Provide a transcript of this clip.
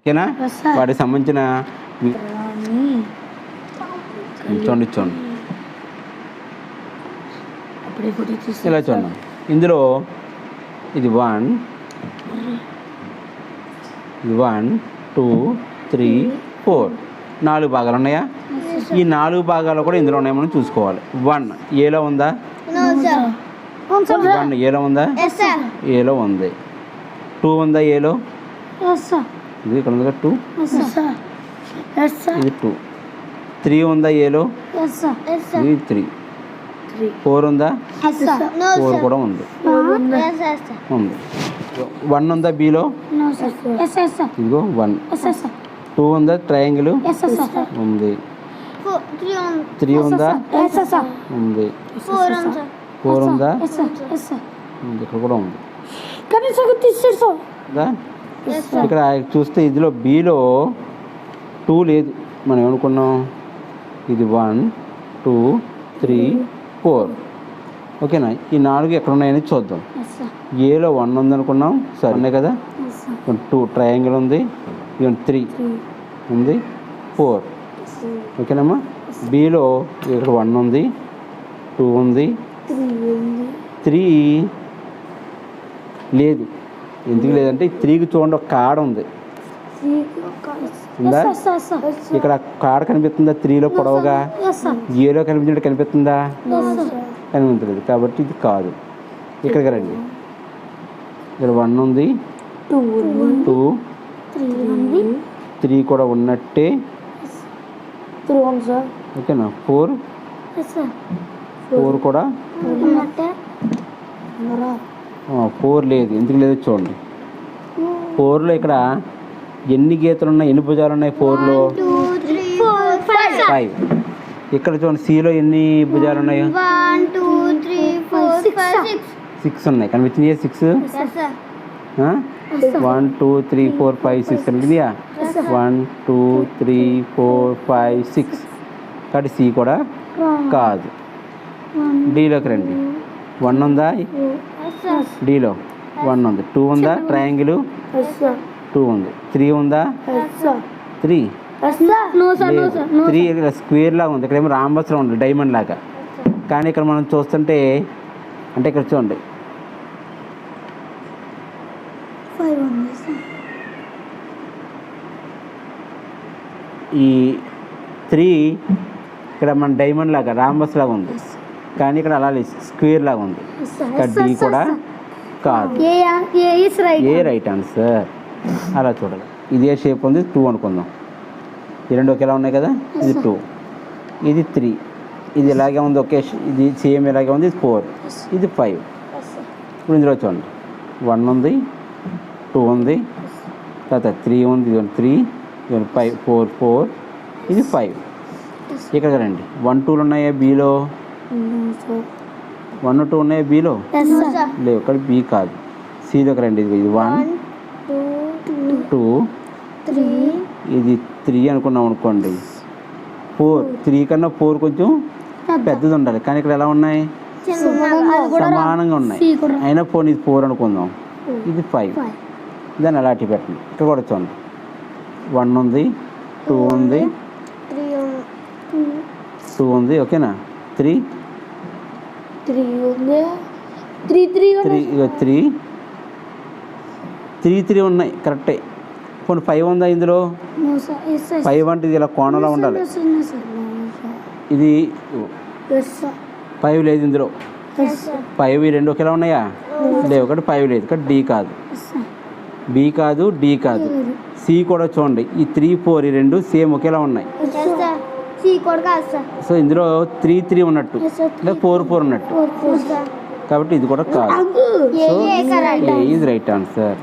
ఓకేనా. వాటికి సంబంధించిన చూడండి చూడండి ఇలా చూడండి. ఇందులో ఇది వన్ ఇది వన్ టూ త్రీ ఫోర్. నాలుగు భాగాలు ఉన్నాయా? ఈ నాలుగు భాగాలు కూడా ఇందులో ఉన్నాయి మనం చూసుకోవాలి. వన్ ఏలో ఉందా? వన్ ఏలో ఉందా? ఏలో ఉంది. టూ ఉందా ఏలో? ఇది ఇక్కడ ఉందిగా టూ ఇది టూ త్రీ ఉందా ఏలో ఇది త్రీ ఫోర్ ఉందా ఫోర్ కూడా ఉంది ఉంది వన్ ఉందా బీలో ఇదిగో వన్ టూ ఉందా ట్రయాంగిల్ ఉంది త్రీ ఉందా ఉంది ఫోర్ ఉంది ఇక్కడ కూడా ఉంది ఇక్కడ చూస్తే ఇందులో బీలో టూ లేదు. మనం ఏమనుకున్నాం? ఇది వన్ టూ త్రీ ఫోర్ ఓకేనా? ఈ నాలుగు ఎక్కడ ఉన్నాయని చూద్దాం ఏలో వన్ ఉంది అనుకున్నాం. సరే. ఉన్నాయి కదా? టూ ట్రయాంగిల్ ఉంది. ఇవన్నీ త్రీ ఉంది. ఫోర్ ఓకేనమ్మా? బీలో ఇక్కడ వన్ ఉంది. టూ ఉంది. త్రీ లేదు. ఎందుకు లేదంటే త్రీకి చూడండి ఒక కాడ ఉంది. ఉందా? ఇక్కడ కాడ కనిపిస్తుందా? త్రీలో పొడవుగా? ఏలో కనిపించినట్టు కనిపిస్తుందా? కనిపించలేదు కాబట్టి ఇది కాదు. ఇక్కడికి రండి. ఇక్కడ వన్ ఉంది. Two two. త్రీ కూడా ఉన్నట్టే. త్రీ ఉంది సార్. ఓకేనా? ఫోర్. సార్. ఫోర్ కూడా ఉన్నట్టే. ఫోర్ లేదు. ఎందుకు లేదు చూడండి. ఫోర్లో ఇక్కడ ఎన్ని గీతలు ఉన్నాయి? ఎన్ని భుజాలు ఉన్నాయి ఫోర్లో? ఫైవ్ ఇక్కడ చూడండి సిలో ఎన్ని భుజాలు ఉన్నాయి? One two three four five six six ఉన్నాయి. కనిపించింది six one two three four five six కనిపించిందియా one two three four five six కాబట్టి సి కూడా కాదు. డీలోకి రండి. వన్ ఉందా? డీలో వన్ ఉంది. టూ ఉందా? ట్రయాంగిల్ టూ ఉంది. త్రీ ఉందా? త్రీ త్రీ స్క్వేర్ లాగా ఉంది. ఇక్కడేమో రాంబస్లో ఉంది. డైమండ్ లాగా. కానీ ఇక్కడ మనం చూస్తుంటే అంటే ఇక్కడ చూడండి. ఈ త్రీ ఇక్కడ మన డైమండ్ లాగా రాంబస్ లాగా ఉంది. కానీ ఇక్కడ అలా లేదు. స్క్వేర్ లాగా ఉంది. ఇక్కడ డి కూడా కాదు. ఏ ఏ రైట్ ఏ ఆన్సర్ అలా చూడాలి. ఇదే షేప్ ఉంది టూ అనుకుందాం. ఈ రెండు ఒకేలా ఉన్నాయి కదా? ఇది టూ ఇది త్రీ ఇది ఇలాగే ఉంది ఒకే ఇది సేమ్ ఇలాగే ఉంది ఇది ఫోర్ ఇది ఫైవ్ ఇప్పుడు ఇందులో చూడండి. వన్ ఉంది టూ ఉంది. తర్వాత త్రీ ఉంది ఇది త్రీ ఇది ఫైవ్ ఫోర్ ఫోర్ ఇది ఫైవ్ ఇక్కడ రండి వన్ టూలు ఉన్నాయా? బీలో వన్ టూ ఉన్నాయా బీలో? లేవు ఇక్కడ బీ కాదు. సిలోకి రండి ఇది ఇది వన్ టూ త్రీ ఇది త్రీ అనుకున్నాం అనుకోండి. ఫోర్ త్రీ కన్నా ఫోర్ కొంచెం పెద్దది ఉండాలి. కానీ ఇక్కడ ఎలా ఉన్నాయి? సమానంగా ఉన్నాయి. అయినా ఫోన్ ఇది ఫోర్ అనుకుందాం. ఇది ఫైవ్. దాన్ని అలా అట్టి పెట్టండి ఇక్కడ కూడా చూడండి. వన్ ఉంది టూ ఉంది. టూ ఉంది ఓకేనా? త్రీ. త్రీ ఉంది three three three three. Three three ఉన్నాయి కరెక్టే. పోనీ ఫైవ్ ఉందా ఇందులో? ఫైవ్ అంటే ఇది ఇలా కోణంలో ఉండాలి. ఇది ఫైవ్ లేదు ఇందులో. ఫైవ్ ఈ రెండు ఒకేలా ఉన్నాయా? లేవు ఒకటి ఫైవ్ లేదు ఇక్కడ డి కాదు. బి కాదు డి కాదు. సి కూడా చూడండి ఈ త్రీ ఫోర్ ఈ రెండు సేమ్ ఒకేలా ఉన్నాయి. సి ఇందులో త్రీ త్రీ ఉన్నట్టు. లేదా ఫోర్ ఫోర్ ఉన్నట్టు. కాబట్టి ఇది కూడా కాదు. So A is right answer